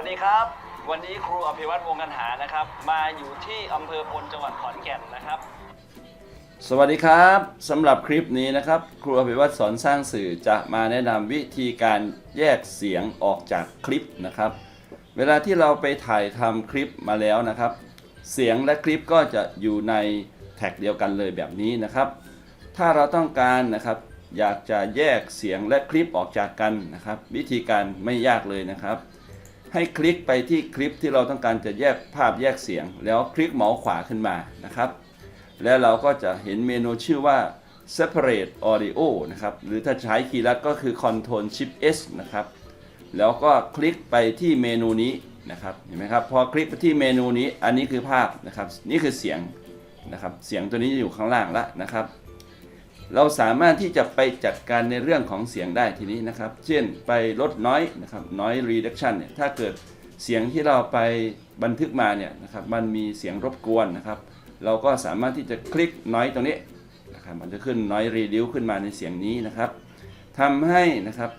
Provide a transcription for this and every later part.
ัสดีครับ วันนี้ครูอภิวัตวงกันหานะครับ มาอยู่ที่อำเภอพลจังหวัดขอนแก่นนะครับ สวัสดีครับสำหรับคลิปนี้นะครับ ครูอภิวัตสอนสร้างสื่อจะมาแนะนำวิธีการแยกเสียงออกจากคลิปนะครับ เวลาที่เราไปถ่ายทำคลิปมาแล้วนะครับ เสียงและคลิปก็จะอยู่ในแท็กเดียวกันเลยแบบนี้นะครับ ถ้าเราต้องการนะครับอยากจะแยกเสียงและคลิปออกจากกันนะครับ วิธีการไม่ยากเลยนะครับ ให้คลิกไปที่คลิปที่เราต้องการจะแยกภาพแยกเสียง แล้วคลิกเมาส์ขวาขึ้นมานะครับ แล้วเราก็จะเห็นเมนูชื่อว่า separate audio นะครับ หรือถ้าใช้คีย์ลัดก็คือ control shift s นะครับ แล้วก็คลิกไปที่เมนูนี้นะครับ เห็นไหมครับ พอคลิกไปที่เมนูนี้ อันนี้คือภาพนะครับ นี่คือเสียงนะครับ เสียงตัวนี้จะอยู่ข้างล่างแล้วนะครับ เราสามารถที่จะไปจัดการในเรื่องของเสียงได้ทีนี้นะครับ เช่นไปลดน้อยนะครับ noise reduction เนี่ยถ้าเกิดเสียงที่เราไปบันทึกมาเนี่ยนะครับมันมีเสียงรบกวนนะครับ เราก็สามารถที่จะคลิกน้อยตรงนี้นะครับมันจะขึ้นน้อย reduce ขึ้นมาในเสียงนี้นะครับทำให้นะครับ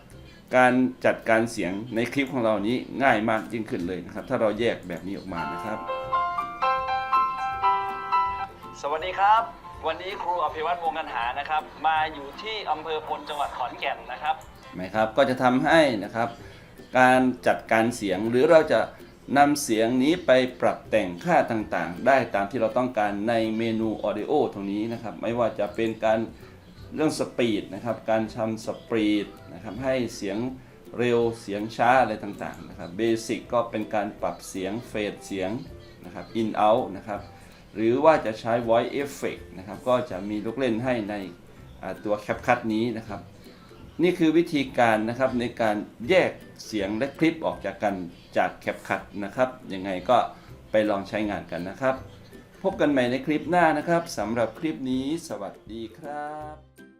การจัดการเสียงในคลิปของเรานี้ง่ายมากยิ่งขึ้นเลยนะครับ ถ้าเราแยกแบบนี้ออกมานะครับ สวัสดีครับ วันนี้ครูอภิวัตวงกันหานะครับ มาอยู่ที่อำเภอพลจังหวัดขอนแก่นนะครับนะครับก็จะทำให้นะครับ การจัดการเสียงหรือเราจะนำเสียงนี้ไปปรับแต่งค่าต่างๆ ได้ตามที่เราต้องการในเมนู Audio ตรงนี้นะครับ ไม่ว่าจะเป็นการเรื่องสปีดนะครับ การทำสปีดนะครับให้เสียงเร็วเสียงช้าอะไรต่างๆนะครับเบสิกก็เป็นการปรับเสียงเฟดเสียงนะครับ in out นะครับ หรือว่าจะใช้ voice effect นะครับ ก็จะมีลูกเล่นให้ในตัว CapCut นี้นะครับ นี่คือวิธีการนะครับในการแยกเสียงและคลิปออกจากกันจาก CapCut นะครับ ยังไงก็ไปลองใช้งานกันนะครับ พบกันใหม่ในคลิปหน้านะครับสำหรับคลิปนี้ สวัสดีครับ